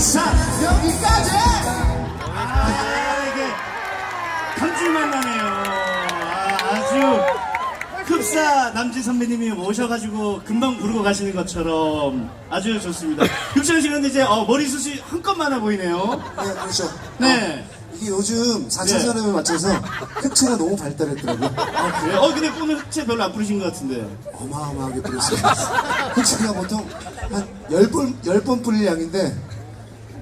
이상 여기까지 아, 이게 감질만 나네요. 아, 아주 흡사 남지 선배님이 오셔가지고 금방 부르고 가시는 것처럼 아주 좋습니다. 육천 씨는 이제 어, 머리숱이 한껏 많아 보이네요. 네 그렇죠 네. 이게 요즘 4차 산업에 맞춰서 흑채가 너무 발달했더라고요 아, 그래요? 어, 근데 오늘 흑채 별로 안 부르신 것 같은데. 어마어마하게 뿌렸어요 흑채가 보통 한 10번, 10번 뿌릴 양인데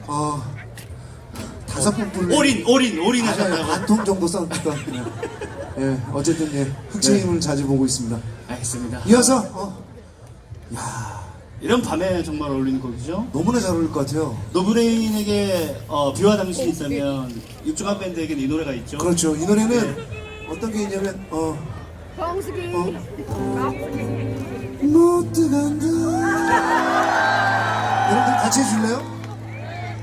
어 다섯 번 뿌릴 올인, 올인, 올인 아니, 아니, 하셨다고. 반통 정도 써니까 예, 어쨌든 예, 흑채 힘을 자주 보고 있습니다. 알겠습니다. 이어서 어, 이런 밤에 정말 어울리는 곡이죠. 너무나 잘 어울릴 것 같아요. 노브레인에게 어, 비와 당신이 있다면 육중한 밴드에게는 이 노래가 있죠. 그렇죠. 이 노래는 어떤 게 있냐면 어. 정수기 못 들어간다. 여러분들 같이 해줄래요?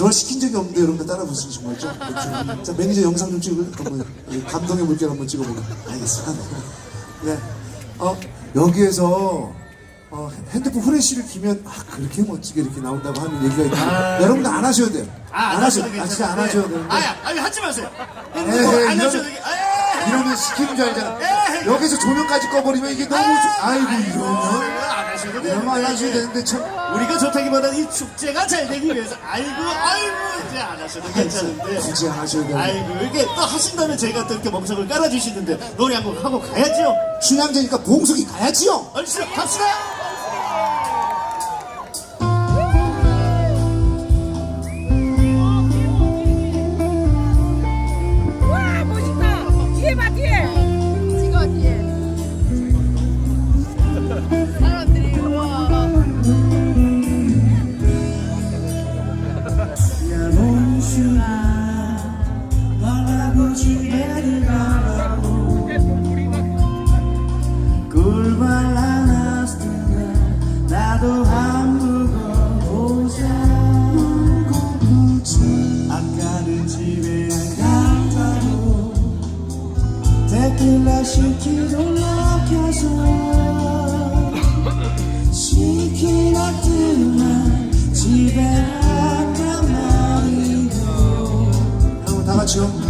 저 시킨 적이 없는데 여러분들 따라 부르시는 거죠? 그렇죠. 자, 매니저 영상 좀 찍을 한번 이 감동의 물결 한번 찍어보고 알겠습니다. 네, 어 여기에서 어, 핸드폰 후레쉬를 키면 아 그렇게 멋지게 이렇게 나온다고 하는 얘기가 있는데 아. 여러분들 안 하셔도 돼요. 아, 안 하셔도 하셔도 아, 진짜 안. 하셔도 되는데 아야, 아니 하지 마세요. 에이, 핸드폰 안 이러면- 하셔도 돼. 에이, 이러면 시키는 줄 알잖아. 에이. 여기서 조명까지 꺼버리면 이게 너무 좋... 아이고 이러면 안 되는데. 하셔도 되는데 참 우리가 좋다기보다는 이 축제가 잘 되기 위해서 아이고 아이고 이제 안 하셔도 괜찮은데 굳이 안 하셔도 되는데 아이고 이렇게 또 하신다면 저희가 또 이렇게 멍석을 깔아주시는데 노래 한 곡 하고 가야죠 춘향제니까 봉숙이 가야지요. 얼른 갑시다 집에 안 간다고 데킬라 시키도 막혀서 시키나 뜨만 집에 안간 말이고 한번 다 같이요.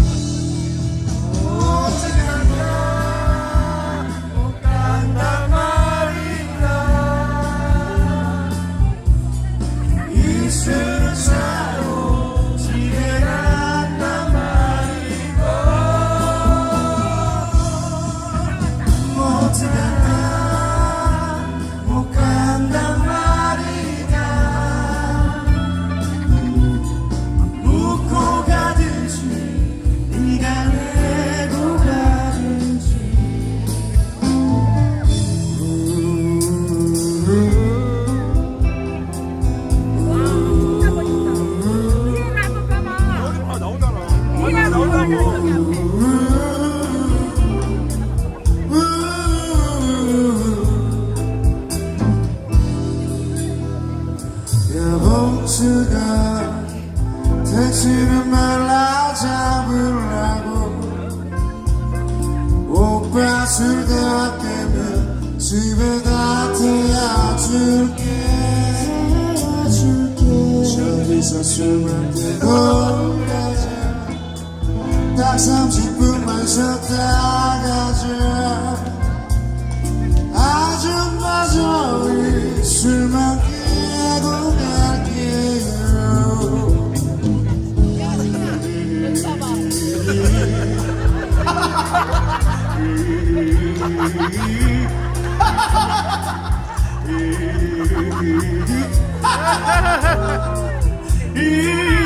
저기서 술만 들고 가자 딱 30분만 쉬었다 가자 아줌마 저희 술만 깨고 갈게요 이